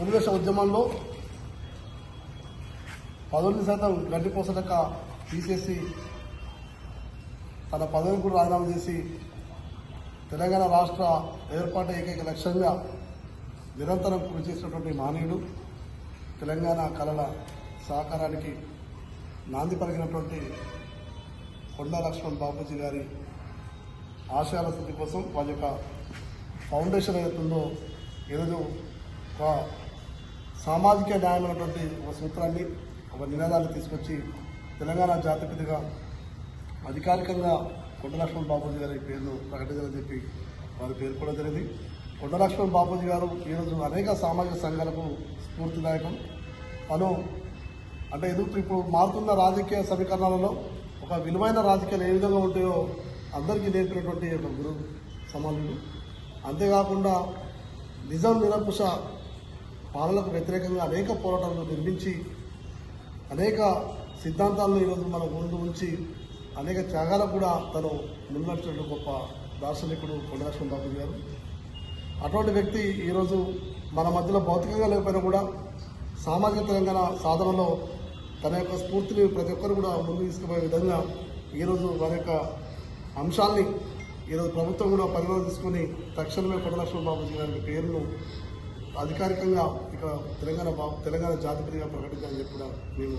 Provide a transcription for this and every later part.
ఉన్వేష ఉద్యమంలో పదవి శాతం గడ్డిపోస లెక్క తీసేసి తన పదవిని కూడా రాజీనామా చేసి తెలంగాణ రాష్ట్ర ఏర్పాటు ఏకైక లక్ష్యంగా నిరంతరం కృషి చేసినటువంటి మానవుడు తెలంగాణ కళల సహకారానికి నాంది పలికినటువంటి కొండా లక్ష్మణ్ బాపూజీ గారి ఆశయాల స్థితి కోసం వాళ్ళ యొక్క ఫౌండేషన్ ఏదైతుందో ఈరోజు ఒక సామాజిక న్యాయమైనటువంటి ఒక సూత్రాన్ని ఒక నినాదాన్ని తీసుకొచ్చి తెలంగాణ జాతిపితగా అధికారికంగా కొండ లక్ష్మణ్ బాపూజీ గారి పేరును ప్రకటించాలని చెప్పి వారి పేరు కూడా జరిగింది. కొండ లక్ష్మణ్ బాపూజీ గారు ఈరోజు అనేక సామాజిక సంఘాలకు స్ఫూర్తిదాయకం తను అంటే ఎదుగు ఇప్పుడు మారుతున్న రాజకీయ సమీకరణాలలో ఒక విలువైన రాజకీయాలు ఏ విధంగా ఉంటాయో అందరికీ నేర్పినటువంటి ఒక గురు సమానుడు అంతేకాకుండా నిజం నిరంకుశ పాలనకు వ్యతిరేకంగా అనేక పోరాటాలను నిర్మించి అనేక సిద్ధాంతాలను ఈరోజు మన ముందు ఉంచి అనేక త్యాగాలకు కూడా తను ముందడిచినట్టు గొప్ప దార్శనికుడు కొండలక్ష్మణ బాబు గారు. అటువంటి వ్యక్తి ఈరోజు మన మధ్యలో భౌతికంగా లేకపోయినా కూడా సామాజిక తెలంగాణ సాధనలో తన యొక్క స్ఫూర్తిని ప్రతి ఒక్కరు కూడా ముందు తీసుకుపోయే విధంగా ఈరోజు వారి యొక్క అంశాల్ని ఈరోజు ప్రభుత్వం కూడా పరిగణన తీసుకుని తక్షణమే కొండలక్ష్మణ బాబుజీ గారి పేరును అధికారికంగా ఇక్కడ తెలంగాణ తెలంగాణ జాతిపతిగా ప్రకటించాలని చెప్పి కూడా మేము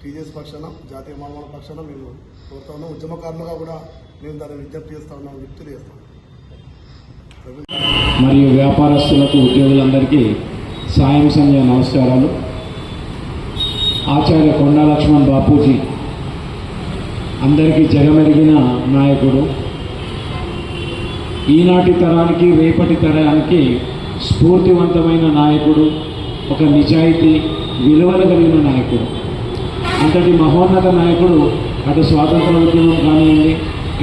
టీజేఎస్ పక్షాన జాతీయ మానవ పక్షాన మేము కోరుతా ఉన్నాం. ఉద్యమకారులుగా కూడా మేము దాన్ని విజ్ఞప్తి చేస్తా ఉన్నాం విజ్ఞప్తి చేస్తాం. మరియు వ్యాపారస్తులకు ఉద్యోగులందరికీ సాయం సంధ్య నమస్కారాలు. ఆచార్య కొండా లక్ష్మణ్ బాపూజీ అందరికీ జగమెరిగిన నాయకుడు. ఈనాటి తరానికి రేపటి తరానికి స్ఫూర్తివంతమైన నాయకుడు ఒక నిజాయితీ విలువలు కలిగిన నాయకుడు. అంతటి మహోన్నత నాయకుడు అటు స్వాతంత్ర ఉద్యమం కానివ్వండి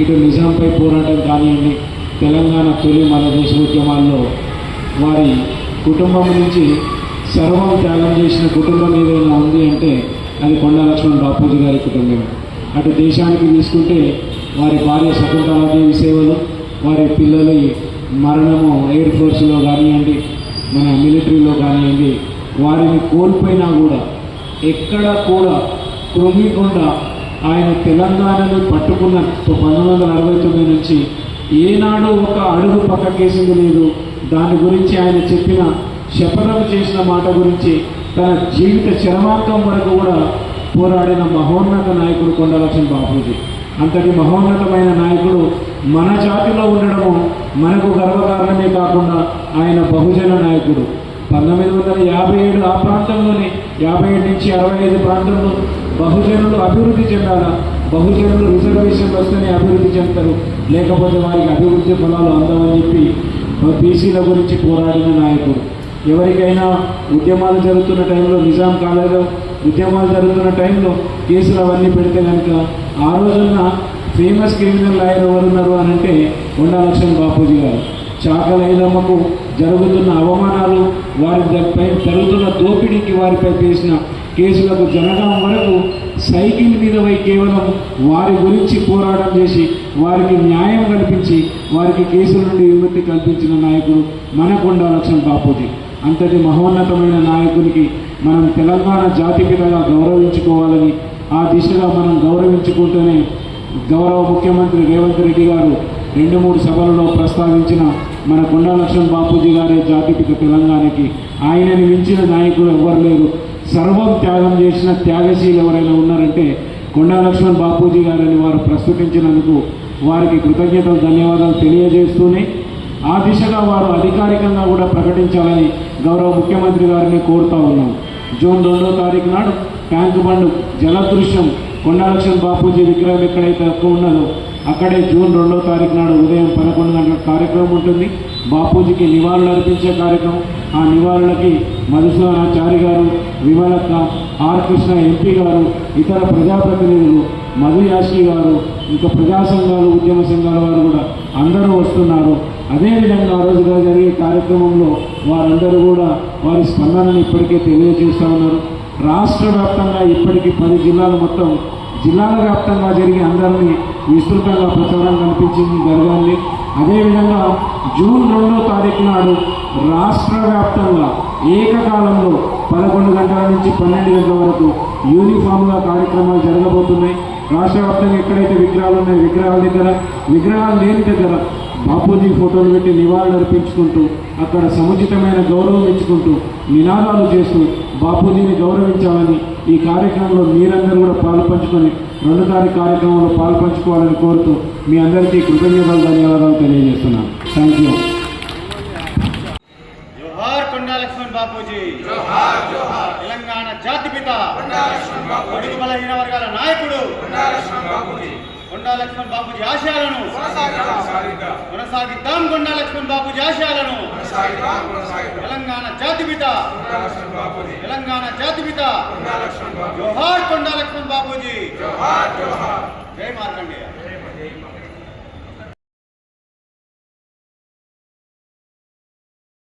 ఇటు నిజాంపై పోరాటం కానివ్వండి తెలంగాణ తొలి మన దేశ ఉద్యమాల్లో వారి కుటుంబం నుంచి సర్వం త్యాగం చేసిన కుటుంబం ఏదైనా ఉంది అంటే అది కొండా లక్ష్మణ్ బాపూజీ గారి కుటుంబం అటు దేశానికి తీసుకుంటే వారి భార్య శకుంతలాదేవి సేవలు వారి పిల్లలు మరణము ఎయిర్ ఫోర్స్లో కానివ్వండి మన మిలిటరీలో కానివ్వండి వారిని కోల్పోయినా కూడా ఎక్కడ కూడా కృంగికుండా ఆయన తెలంగాణను పట్టుకున్న పంతొమ్మిది వందల అరవై తొమ్మిది నుంచి ఏనాడు ఒక అడుగు పక్కకేసింది లేదు. దాని గురించి ఆయన చెప్పిన శపథం చేసిన మాట గురించి తన జీవిత చరమాంతం వరకు కూడా పోరాడిన మహోన్నత నాయకుడు కొండలక్ష్మి బాపూజీ. అంతటి మహోన్నతమైన నాయకుడు మన జాతిలో ఉండడము మనకు గర్వకారణమే కాకుండా ఆయన బహుజన నాయకుడు. పంతొమ్మిది వందల యాభై ఏడు ఆ ప్రాంతంలోనే యాభై ఏడు నుంచి అరవై ఐదు ప్రాంతంలో బహుజనులు అభివృద్ధి చెందాలా? బహుజనులు రిజర్వేషన్ వస్తేనే అభివృద్ధి చెందుతారు. లేకపోతే వారికి అభివృద్ధి ఫలాలు అందమని చెప్పి బీసీల గురించి పోరాడిన నాయకుడు. ఎవరికైనా ఉద్యమాలు జరుగుతున్న టైంలో నిజాం కాలేజీలో ఉద్యమాలు జరుగుతున్న టైంలో కేసులు అవన్నీ పెడితే కనుక ఆ రోజున ఫేమస్ క్రిమినల్ లాయర్ ఎవరున్నారు అని అంటే ఉండాలక్ష్మణ్ బాపూజీ గారు. చాకలైలమ్మకు జరుగుతున్న అవమానాలు వారిపై జరుగుతున్న దోపిడీకి వారిపై చేసిన కేసులకు జనగాం వరకు సైకిల్ మీద పోయి కేవలం వారి గురించి పోరాటం చేసి వారికి న్యాయం కల్పించి వారికి కేసుల నుండి విముక్తి కల్పించిన నాయకుడు మనకు లక్ష్మణ్ బాపూజీ. అంతటి మహోన్నతమైన నాయకునికి మనం తెలంగాణ జాతిపితగా గౌరవించుకోవాలని ఆ దిశగా మనం గౌరవించుకుంటూనే గౌరవ ముఖ్యమంత్రి రేవంత్ రెడ్డి గారు రెండు మూడు సభలలో ప్రస్తావించిన మన కొండా లక్ష్మణ్ బాపూజీ గారే జాతిపిత తెలంగాణకి ఆయనని మించిన నాయకులు ఎవ్వరు లేరు. సర్వం త్యాగం చేసిన త్యాగశీలు ఎవరైనా ఉన్నారంటే కొండా లక్ష్మణ్ బాపూజీ గారని వారు ప్రస్తుతించినందుకు వారికి కృతజ్ఞతలు ధన్యవాదాలు తెలియజేస్తూనే ఆ దిశగా వారు అధికారికంగా కూడా ప్రకటించాలని గౌరవ ముఖ్యమంత్రి గారిని కోరుతా ఉన్నాం. జూన్ రెండో తారీఖు నాడు ట్యాంక్ బండ్ జలదృశ్యం కొండలక్ష్మణ్ బాపూజీ విగ్రహం ఎక్కడైతే ఎక్కువ ఉన్నదో అక్కడే జూన్ రెండో తారీఖు నాడు ఉదయం పదకొండు గంటల కార్యక్రమం ఉంటుంది. బాపూజీకి నివాళులు అర్పించే కార్యక్రమం. ఆ నివాళులకి మధుసూదనాచారి గారు విమలక్క ఆర్ కృష్ణ ఎంపీ గారు ఇతర ప్రజాప్రతినిధులు మధు యాష్కి గారు ఇంకా ప్రజా సంఘాలు ఉద్యమ సంఘాల వారు కూడా అందరూ వస్తున్నారు. అదేవిధంగా ఆ రోజుగా జరిగే కార్యక్రమంలో వారందరూ కూడా వారి స్పందనను ఇప్పటికే తెలియజేస్తూ ఉన్నారు. రాష్ట్ర వ్యాప్తంగా ఇప్పటికీ పది జిల్లాలు మొత్తం జిల్లాల వ్యాప్తంగా జరిగి అందరినీ విస్తృతంగా ప్రచారం కనిపించింది జరగాలి అదేవిధంగా జూన్ రెండో తారీఖు నాడు రాష్ట్ర వ్యాప్తంగా ఏకకాలంలో పదకొండు గంటల నుంచి పన్నెండు గంటల వరకు యూనిఫామ్గా కార్యక్రమాలు జరగబోతున్నాయి. రాష్ట్ర వ్యాప్తంగా ఎక్కడైతే విగ్రహాలు ఉన్నాయో విగ్రహాల దగ్గర విగ్రహాలు లేని దగ్గర బాపూజీ ఫోటోలు పెట్టి నివాళులు అర్పించుకుంటూ అక్కడ సముచితమైన గౌరవం ఇచ్చుకుంటూ నినాదాలు చేస్తూ బాపూజీని గౌరవించాలని ఈ కార్యక్రమంలో మీరందరూ కూడా పాలు పంచుకొని రెండు తారీఖు కార్యక్రమంలో పాలు పంచుకోవాలని కోరుతూ మీ అందరికీ కృతజ్ఞతలు ధన్యవాదాలు తెలియజేస్తున్నాను. థ్యాంక్ యూ జోహార్ కొండా లక్ష్మణ్ బాపూజీ తెలంగాణ జాతిపిత బలహీన వర్గాల నాయకుడు. కొండా లక్ష్మణ్ బాపూజీ ఆశయాలను కొనసాగిద్దాం. కొండా లక్ష్మణ్ బాపూజీ ఆశయాలను. తెలంగాణ జాతిపిత తెలంగాణ జాతిపిత జోహార్ కొండా లక్ష్మణ్ బాపూజీ. జై మార్కండేయ.